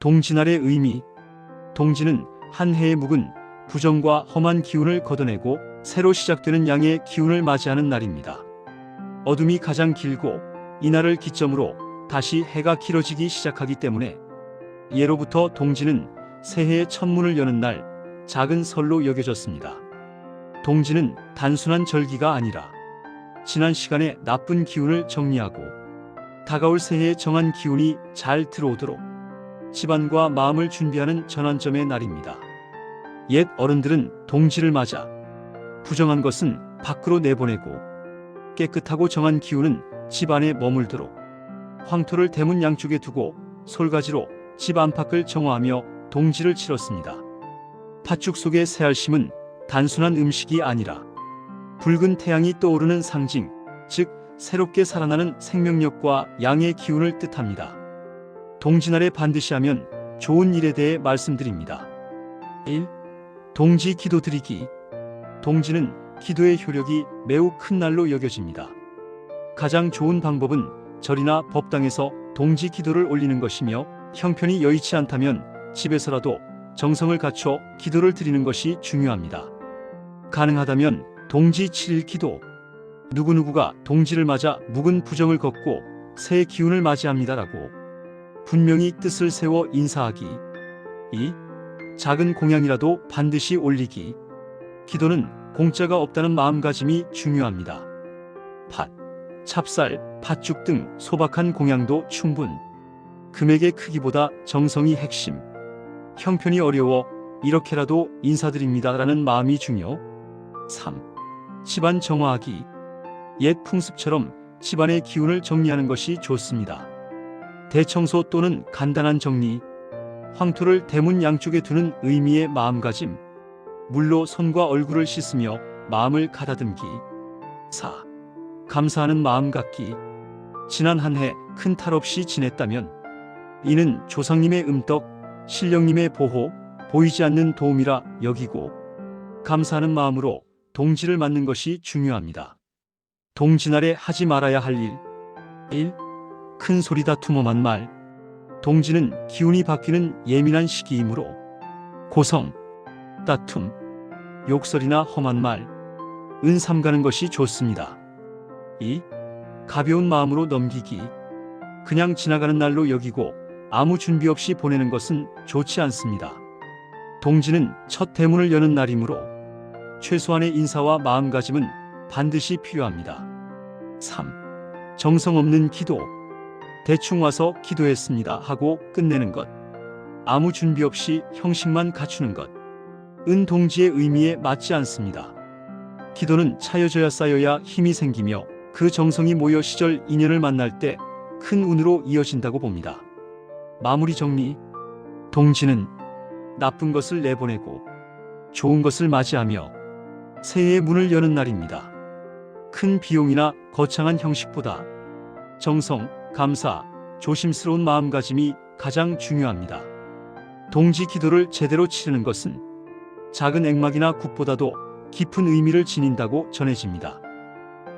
동지날의 의미 동지는 한 해의 묵은 부정과 험한 기운을 걷어내고 새로 시작되는 양의 기운을 맞이하는 날입니다. 어둠이 가장 길고 이날을 기점으로 다시 해가 길어지기 시작하기 때문에 예로부터 동지는 새해의 첫 문을 여는 날 작은 설로 여겨졌습니다. 동지는 단순한 절기가 아니라 지난 시간의 나쁜 기운을 정리하고 다가올 새해의 정한 기운이 잘 들어오도록 집안과 마음을 준비하는 전환점의 날입니다. 옛 어른들은 동지를 맞아 부정한 것은 밖으로 내보내고 깨끗하고 정한 기운은 집 안에 머물도록 황토를 대문 양쪽에 두고 솔가지로 집 안팎을 정화하며 동지를 치렀습니다. 팥죽 속의 새알심은 단순한 음식이 아니라 붉은 태양이 떠오르는 상징, 즉 새롭게 살아나는 생명력과 양의 기운을 뜻합니다. 동지날에 반드시 하면 좋은 일에 대해 말씀드립니다. 1. 동지 기도 드리기. 동지는 기도의 효력이 매우 큰 날로 여겨집니다. 가장 좋은 방법은 절이나 법당에서 동지 기도를 올리는 것이며 형편이 여의치 않다면 집에서라도 정성을 갖춰 기도를 드리는 것이 중요합니다. 가능하다면 동지 7일 기도. 누구누구가 동지를 맞아 묵은 부정을 걷고 새 기운을 맞이합니다라고 분명히 뜻을 세워 인사하기. 2. 작은 공양이라도 반드시 올리기. 기도는 공짜가 없다는 마음가짐이 중요합니다. 팥, 찹쌀, 팥죽 등 소박한 공양도 충분. 금액의 크기보다 정성이 핵심. 형편이 어려워 이렇게라도 인사드립니다라는 마음이 중요. 3. 집안 정화하기. 옛 풍습처럼 집안의 기운을 정리하는 것이 좋습니다. 대청소 또는 간단한 정리, 황토를 대문 양쪽에 두는 의미의 마음가짐, 물로 손과 얼굴을 씻으며 마음을 가다듬기. 4. 감사하는 마음 갖기. 지난 한 해 큰 탈 없이 지냈다면 이는 조상님의 음덕, 신령님의 보호, 보이지 않는 도움이라 여기고 감사하는 마음으로 동지를 맞는 것이 중요합니다. 동지날에 하지 말아야 할 일. 1. 큰 소리 다툼험한 말. 동지는 기운이 바뀌는 예민한 시기이므로 고성, 다툼, 욕설이나 험한 말, 은 삼가는 것이 좋습니다. 2. 가벼운 마음으로 넘기기. 그냥 지나가는 날로 여기고 아무 준비 없이 보내는 것은 좋지 않습니다. 동지는 첫 대문을 여는 날이므로 최소한의 인사와 마음가짐은 반드시 필요합니다. 3. 정성 없는 기도. 대충 와서 기도했습니다 하고 끝내는 것. 아무 준비 없이 형식만 갖추는 것. 은동지의 의미에 맞지 않습니다. 기도는 차여져야 쌓여야 힘이 생기며 그 정성이 모여 시절 인연을 만날 때 큰 운으로 이어진다고 봅니다. 마무리 정리. 동지는 나쁜 것을 내보내고 좋은 것을 맞이하며 새해의 문을 여는 날입니다. 큰 비용이나 거창한 형식보다 정성, 감사, 조심스러운 마음가짐이 가장 중요합니다. 동지 기도를 제대로 치르는 것은 작은 액막이나 국보다도 깊은 의미를 지닌다고 전해집니다.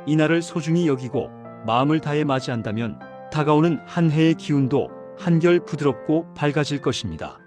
이날을 소중히 여기고 마음을 다해 맞이한다면 다가오는 한 해의 기운도 한결 부드럽고 밝아질 것입니다.